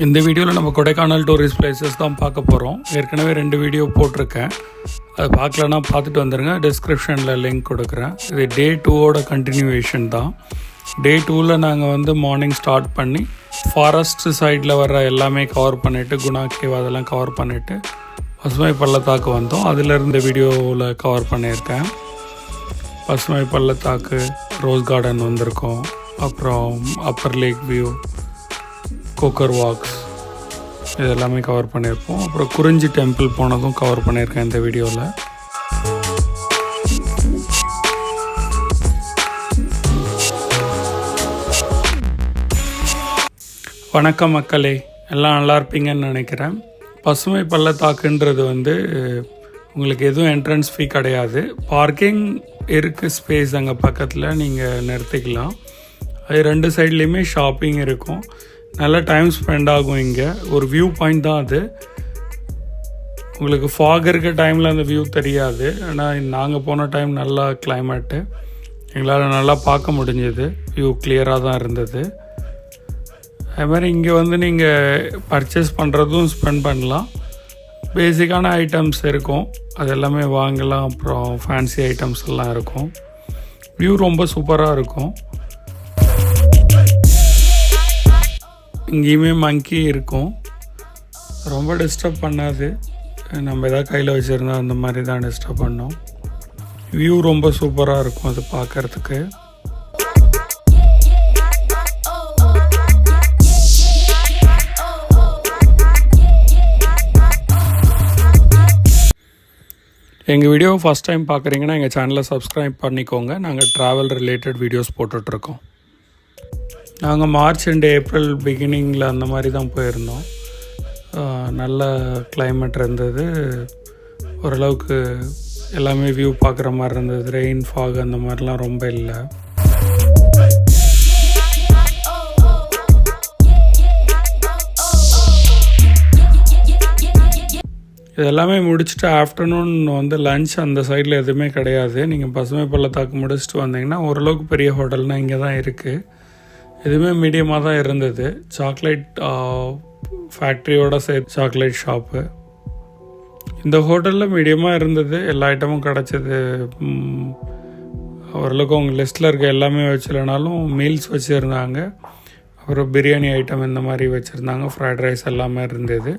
இந்த வீடியோவில் நம்ம கொடைக்கானல் டூரிஸ்ட் பிளேசஸ் தான் பார்க்க போகிறோம் ஏற்கனவே ரெண்டு வீடியோ போட்டிருக்கேன். அது பார்க்கலன்னா பார்த்துட்டு வந்துடுங்க டிஸ்கிரிப்ஷனில் லிங்க் கொடுக்குறேன். இது டே டூவோட கண்டினியூவேஷன் தான். டே டூவில் நாங்கள் வந்து மார்னிங் ஸ்டார்ட் பண்ணி ஃபாரஸ்ட் சைடில் வர எல்லாமே கவர் பண்ணிவிட்டு குணா கேவ் அதெல்லாம் கவர் பண்ணிவிட்டு பசுமை பள்ளத்தாக்கு வந்தோம். அதிலிருந்து வீடியோவில் கவர் பண்ணியிருக்கேன். பசுமை பள்ளத்தாக்கு ரோஸ் கார்டன் வந்திருக்கோம். அப்புறம் upper lake view Coaker walks இது எல்லாமே கவர் பண்ணியிருப்போம். அப்புறம் குறிஞ்சி டெம்பிள் போனதும் கவர் பண்ணியிருக்கேன் இந்த வீடியோவில் வணக்கம் மக்களே. எல்லாம் நல்லா இருப்பீங்கன்னு நினைக்கிறேன். பசுமை பள்ளத்தாக்குன்றது வந்து உங்களுக்கு எதுவும் என்ட்ரன்ஸ் ஃபீ கிடையாது. பார்க்கிங் இருக்குது ஸ்பேஸ் அங்கே பக்கத்தில் நீங்கள் நிறுத்திக்கலாம். அது ரெண்டு சைட்லேயுமே ஷாப்பிங் இருக்கும். நல்ல டைம் ஸ்பெண்ட் ஆகும் இங்கே. ஒரு வியூ பாயிண்ட் தான் அது. உங்களுக்கு ஃபாக் இருக்க டைமில் அந்த வியூ தெரியாது. ஆனால் நாங்கள் போன டைம் நல்லா கிளைமேட்டு எங்களால் நல்லா பார்க்க முடிஞ்சது. வியூ கிளியராக தான் இருந்தது. அது மாதிரி இங்கே வந்து நீங்கள் பர்ச்சேஸ் பண்ணுறதும் ஸ்பெண்ட் பண்ணலாம். பேசிக்கான ஐட்டம்ஸ் இருக்கும். அது எல்லாமே வாங்கலாம். அப்புறம் ஃபேன்சி ஐட்டம்ஸ் எல்லாம் இருக்கும். வியூ ரொம்ப சூப்பராக இருக்கும். இங்கேயுமே மங்கி இருக்கும். ரொம்ப டிஸ்டர்ப் பண்ணாது. நம்ம எதாவது கையில் வச்சுருந்தா அந்த மாதிரி தான் டிஸ்டர்ப் பண்ணோம். வியூ ரொம்ப சூப்பராக இருக்கும் அது பார்க்குறதுக்கு. எங்கள் வீடியோ ஃபஸ்ட் டைம் பார்க்குறீங்கன்னா எங்கள் சேனலை சப்ஸ்கிரைப் பண்ணிக்கோங்க. நாங்கள் ட்ராவல் ரிலேட்டட் வீடியோஸ் போட்டுட்ருக்கோம் நாங்கள் மார்ச் அண்ட் ஏப்ரல் பிகினிங்கில் அந்த மாதிரி தான் போயிருந்தோம் நல்ல கிளைமேட் இருந்தது. ஓரளவுக்கு எல்லாமே வியூ பார்க்குற மாதிரி இருந்தது. ரெயின் ஃபாக் அந்த மாதிரிலாம் ரொம்ப இல்லை. இது எல்லாமே முடிச்சுட்டு ஆஃப்டர்நூன் வந்து லஞ்ச் அந்த சைடில் எதுவுமே கிடையாது. நீங்கள் பசுமை பள்ளத்தாக்கு முடிச்சுட்டு வந்தீங்கன்னா ஓரளவுக்கு பெரிய ஹோட்டல்னால் இங்கே தான் இருக்குது எதுவுமே மீடியமாக தான் இருந்தது. சாக்லேட் ஃபேக்ட்ரியோட சேர்த்து சாக்லேட் ஷாப்பு இந்த ஹோட்டலில் மீடியமாக இருந்தது. எல்லா ஐட்டமும் கிடச்சிது. ஓரளவுக்கு உங்கள் லிஸ்ட்டில் இருக்க எல்லாமே வச்சுலனாலும் மீல்ஸ் வச்சுருந்தாங்க. அப்புறம் பிரியாணி ஐட்டம் இந்த மாதிரி வச்சுருந்தாங்க. ஃப்ரைட் ரைஸ் எல்லாமே இருந்தது.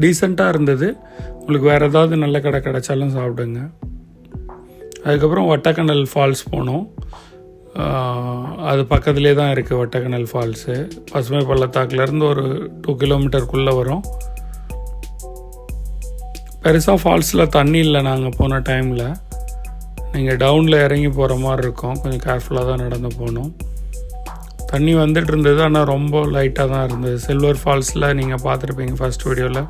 டீசெண்டாக இருந்தது. உங்களுக்கு வேறு ஏதாவது நல்ல கடை கிடைச்சாலும் சாப்பிடுங்க. அதுக்கப்புறம் ஒட்டக்கண்டல் ஃபால்ஸ் போனோம். அது பக்கத்துலேயே தான் இருக்குது ஒட்டக்கனல் ஃபால்ஸு. பசுமை பள்ளத்தாக்குலேருந்து ஒரு டூ கிலோமீட்டருக்குள்ளே வரும். பெருசாக ஃபால்ஸில் தண்ணி இல்லை நாங்கள் போன டைமில். நீங்கள் டவுனில் இறங்கி போகிற மாதிரி இருக்கும். கொஞ்சம் கேர்ஃபுல்லாக தான் நடந்து போகணும். தண்ணி வந்துட்டு இருந்தது ஆனால் ரொம்ப லைட்டாக தான் இருந்தது. சில்வர் ஃபால்ஸில் நீங்கள் பார்த்துருப்பீங்க ஃபர்ஸ்ட் வீடியோவில்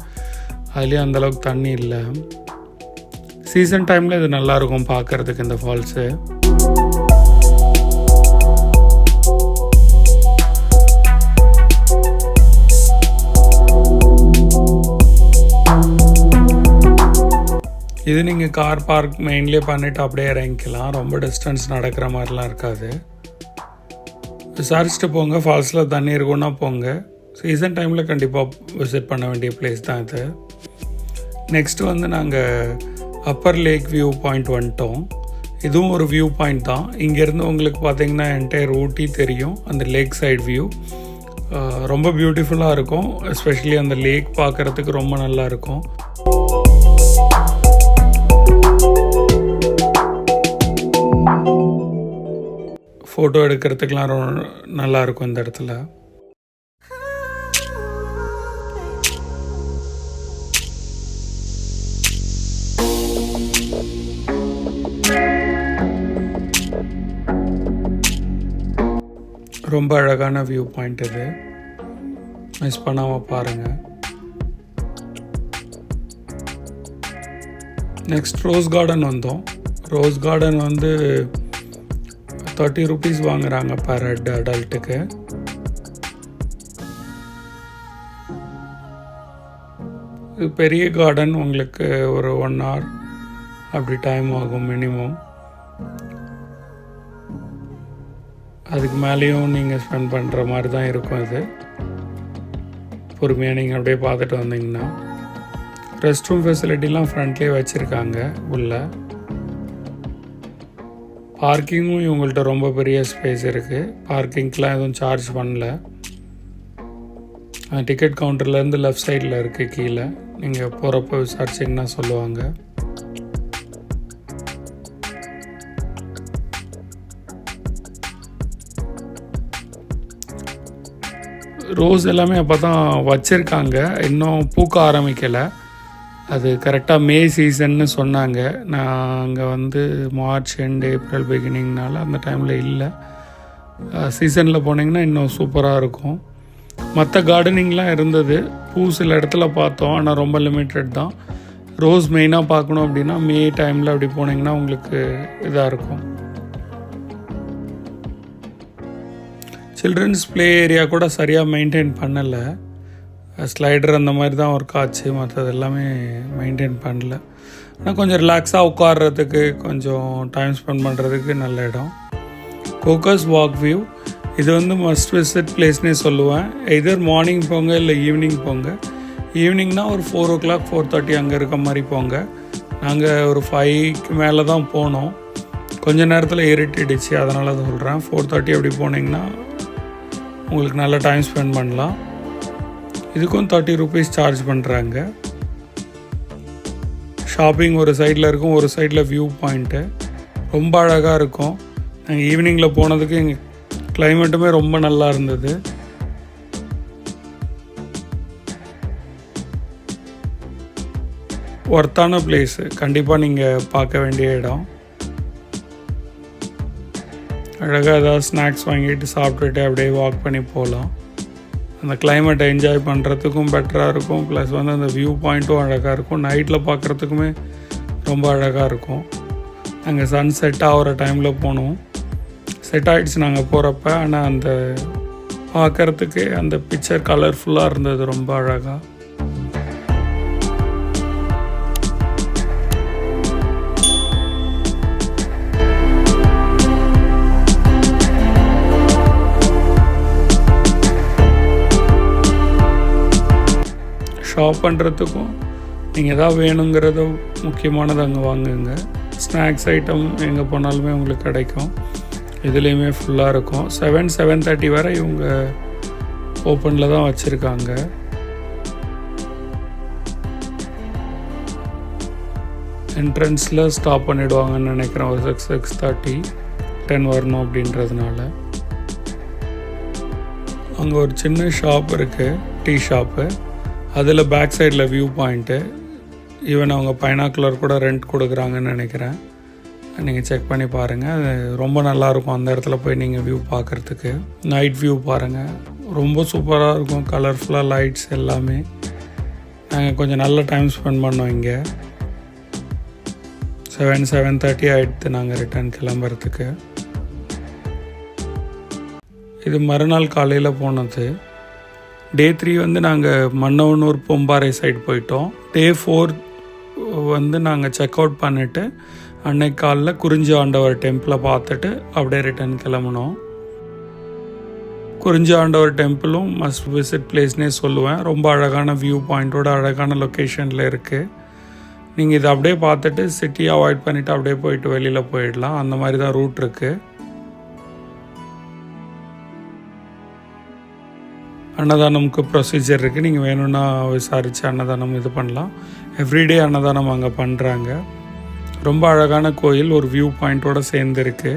அதுலேயும் அந்தளவுக்கு தண்ணி இல்லை. சீசன் டைமில் இது நல்லாயிருக்கும் பார்க்குறதுக்கு இந்த ஃபால்ஸு. இது நீங்கள் கார் பார்க் மெயின்லேயே பண்ணிவிட்டு அப்படியே இறங்கிக்கலாம். ரொம்ப டிஸ்டன்ஸ் நடக்கிற மாதிரிலாம் இருக்காது. விசாரிச்சுட்டு போங்க. ஃபால்ஸில் தண்ணி இருக்குன்னா போங்க. சீசன் டைமில் கண்டிப்பாக விசிட் பண்ண வேண்டிய பிளேஸ் தான் இது. நெக்ஸ்ட்டு வந்து நாங்கள் அப்பர் லேக் வியூ பாயிண்ட் வந்துட்டோம். இதுவும் ஒரு வியூ பாயிண்ட் தான். இங்கேருந்து உங்களுக்கு பார்த்தீங்கன்னா என்டையர் ஊட்டி தெரியும். அந்த லேக் சைடு வியூ ரொம்ப பியூட்டிஃபுல்லாக இருக்கும். எஸ்பெஷலி அந்த லேக் பார்க்குறதுக்கு ரொம்ப நல்லா இருக்கும். ஃபோட்டோ எடுக்கிறதுக்கெலாம் ரொம்ப நல்லா இருக்கும் இந்த இடத்துல. ரொம்ப அழகான வியூ பாயிண்ட் இது. மிஸ் பண்ணாமல் பாருங்கள் நெக்ஸ்ட் ரோஸ் கார்டன் வந்தோம். ரோஸ் கார்டன் வந்து தேர்ட்டி ருபீஸ் வாங்குறாங்க பர் ஹெட் அடல்ட்டுக்கு இது பெரிய கார்டன் உங்களுக்கு ஒரு ஒன் ஹவர் அப்படி டைம் ஆகும் மினிமம் அதுக்கு மேலேயும் நீங்கள் ஸ்பெண்ட் பண்ணுற மாதிரி தான் இருக்கும் இது பொறுமையாக நீங்கள் அப்படியே பார்த்துட்டு வந்தீங்கன்னா ரெஸ்ட் ரூம் ஃபெசிலிட்டிலாம் ஃப்ரண்ட்லேயே வச்சுருக்காங்க உள்ளே. பார்க்கிங்கும் இவங்கள்ட்ட ரொம்ப பெரிய ஸ்பேஸ் இருக்குது பார்க்கிங்க்கெலாம் எதுவும் சார்ஜ் பண்ணல. டிக்கெட் கவுண்டர்லேருந்து லெஃப்ட் சைடில் இருக்குது கீழே. நீங்கள் போகிறப்ப விசாரிச்சிங்கன்னா சொல்லுவாங்க. ரோஸ் எல்லாமே அப்போ தான் வச்சுருக்காங்க. இன்னும் பூக்க ஆரம்பிக்கலை. அது கரெக்டாக மே சீசன்னு சொன்னாங்க. நான் அங்கே வந்து மார்ச் எண்ட் ஏப்ரல் பிகினிங்னால அந்த டைமில் இல்லை. சீசனில் போனீங்கன்னா இன்னும் சூப்பராக இருக்கும். மற்ற கார்டனிங்லாம் இருந்தது. பூ சில இடத்துல பார்த்தோம் ஆனால் ரொம்ப லிமிட்டட் தான். ரோஸ் மெயினாக பார்க்கணும் அப்படின்னா மே டைமில் அப்படி போனீங்கன்னா உங்களுக்கு இதாக இருக்கும். சில்ட்ரன்ஸ் ப்ளே ஏரியா கூட சரியாக மெயின்டைன் பண்ணலை. ஸ்லைடர் அந்த மாதிரி தான் ஒர்க் ஆச்சு. மற்றது எல்லாமே மெயின்டைன் பண்ணல. ஆனால் கொஞ்சம் ரிலாக்ஸாக உட்காடுறதுக்கு கொஞ்சம் டைம் ஸ்பெண்ட் பண்ணுறதுக்கு நல்ல இடம். கோக்கஸ் வாக் வியூ இது வந்து மஸ்ட் விசிட் பிளேஸ்னே சொல்லுவேன். எதர் மார்னிங் போங்க இல்லை ஈவினிங் போங்க. ஈவினிங்னா ஒரு four o'clock four thirty அங்கே இருக்க மாதிரி போங்க. நாங்கள் ஒரு ஃபைவ்க்கு மேலே தான் போனோம். கொஞ்ச நேரத்தில் இருட்டிடுச்சு அதனால சொல்கிறேன் ஃபோர் தேர்ட்டி அப்படி போனீங்கன்னா உங்களுக்கு நல்லா டைம் ஸ்பெண்ட் பண்ணலாம். இதுக்கும் தேர்ட்டி ருபீஸ் சார்ஜ் பண்ணுறாங்க ஷாப்பிங் ஒரு சைடில் இருக்கும் ஒரு சைடில் வியூ பாயிண்ட்டு ரொம்ப அழகாக இருக்கும். நாங்கள் ஈவினிங்கில் போனதுக்கு எங்கள் கிளைமேட்டுமே ரொம்ப நல்லா இருந்தது. ஒர்த்தான பிளேஸு கண்டிப்பாக நீங்கள் பார்க்க வேண்டிய இடம். அழகாக ஏதாவது ஸ்நாக்ஸ் வாங்கிட்டு சாப்பிட்டுட்டு அப்படியே வாக் பண்ணி போகலாம். அந்த கிளைமேட்டை என்ஜாய் பண்ணுறதுக்கும் பெட்டராக இருக்கும். ப்ளஸ் வந்து அந்த வியூ பாயிண்ட்டும் அழகாக இருக்கும். நைட்டில் பார்க்குறதுக்குமே ரொம்ப அழகாக இருக்கும். நாங்கள் சன் செட் ஆகிற டைமில் போனோம் செட் ஆகிடுச்சு நாங்கள் போகிறப்ப ஆனால் அந்த பார்க்குறதுக்கு அந்த பிக்சர் கலர்ஃபுல்லாக இருந்தது ரொம்ப அழகாக ஷாப் பண்ணுறதுக்கும் நீங்கள் எதாவது வேணுங்கிறத முக்கியமானது அங்கே வாங்குங்க. ஸ்நாக்ஸ் ஐட்டம் எங்கே போனாலுமே உங்களுக்கு கிடைக்கும். இதுலேயுமே ஃபுல்லாக இருக்கும். செவன் செவன் தேர்ட்டி வரை இவங்க ஓப்பனில் தான் வச்சுருக்காங்க. என்ட்ரன்ஸில் ஸ்டாப் பண்ணிவிடுவாங்கன்னு நினைக்கிறேன். ஒரு சிக்ஸ் சிக்ஸ் தேர்ட்டி டென் வரணும் அப்படின்றதுனால. அங்கே ஒரு சின்ன ஷாப் இருக்குது டீ ஷாப்பு அதில் பேக் சைடில் வியூ பாயிண்ட்டு ஈவன் அவங்க பைனாக்குலர் கூட ரெண்ட் கொடுக்குறாங்கன்னு நினைக்கிறேன். நீங்கள் செக் பண்ணி பாருங்கள் அது ரொம்ப நல்லாயிருக்கும் அந்த இடத்துல போய் நீங்கள் வியூ பார்க்குறதுக்கு. நைட் வியூ பாருங்கள் ரொம்ப சூப்பராக இருக்கும். கலர்ஃபுல்லாக லைட்ஸ் எல்லாமே. நாங்கள் கொஞ்சம் நல்ல டைம் ஸ்பெண்ட் பண்ணோம் இங்கே. செவன் செவன் தேர்ட்டி ஆகிடுது நாங்கள் ரிட்டர்ன் கிளம்புறதுக்கு. இது மறுநாள் காலையில் போனது. டே த்ரீ வந்து நாங்கள் மன்னவனூர் பொம்பாறை சைடு போயிட்டோம். டே ஃபோர் வந்து நாங்கள் செக் அவுட் பண்ணிவிட்டு அன்னைக்கு காலைல குறிஞ்சி ஆண்டவர் டெம்பிளை பார்த்துட்டு அப்படியே ரிட்டர்ன் கிளம்புனோம். குறிஞ்சி ஆண்டவர் டெம்பிளும் மஸ்ட் விசிட் பிளேஸ்னே சொல்லுவேன். ரொம்ப அழகான வியூ பாயிண்ட்டோட அழகான லொக்கேஷனில் இருக்குது நீங்கள் இதை அப்படியே பார்த்துட்டு சிட்டியை அவாய்ட் பண்ணிவிட்டு அப்படியே போயிட்டு வெளியில் போயிடலாம். அந்த மாதிரி தான் ரூட் இருக்குது அன்னதானமுக்கு ப்ரொசீஜர் இருக்குது நீங்கள் வேணும்னா விசாரித்து அன்னதானம் இது பண்ணலாம். எவ்ரிடே அன்னதானம் அங்கே பண்ணுறாங்க ரொம்ப அழகான கோயில் ஒரு வியூ பாயிண்ட்டோடு சேர்ந்துருக்கு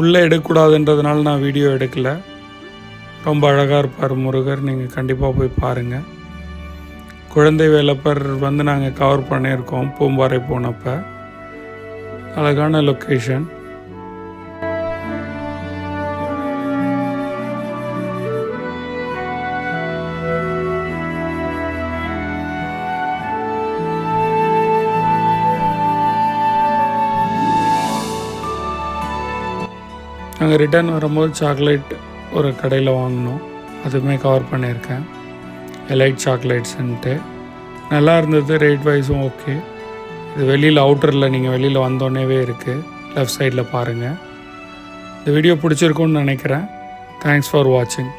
உள்ளே எடுக்கக்கூடாதுன்றதுனால நான் வீடியோ எடுக்கல. ரொம்ப அழகாக இருப்பார் முருகர். நீங்கள் கண்டிப்பாக போய் பாருங்கள் குழந்தை வேலப்பர் வந்து நாங்கள் கவர் பண்ணியிருக்கோம் பூம்பாறை போனப்போ. அழகான லொக்கேஷன் நாங்கள் ரிட்டர்ன் வரும்போது சாக்லேட் ஒரு கடையில் வாங்கினோம். அதுவுமே கவர் பண்ணியிருக்கேன். எலைட் சாக்லேட்ஸ்ன்ட்டு நல்லா இருந்தது ரேட் வைஸும் ஓகே இது வெளியில் அவுட்டரில் நீங்கள் வெளியில் வந்தோடனேவே இருக்குது லெஃப்ட் சைடில் பாருங்கள் இந்த வீடியோ பிடிச்சிருக்கும்னு நினைக்கிறேன். தேங்க்ஸ் ஃபார் வாட்சிங்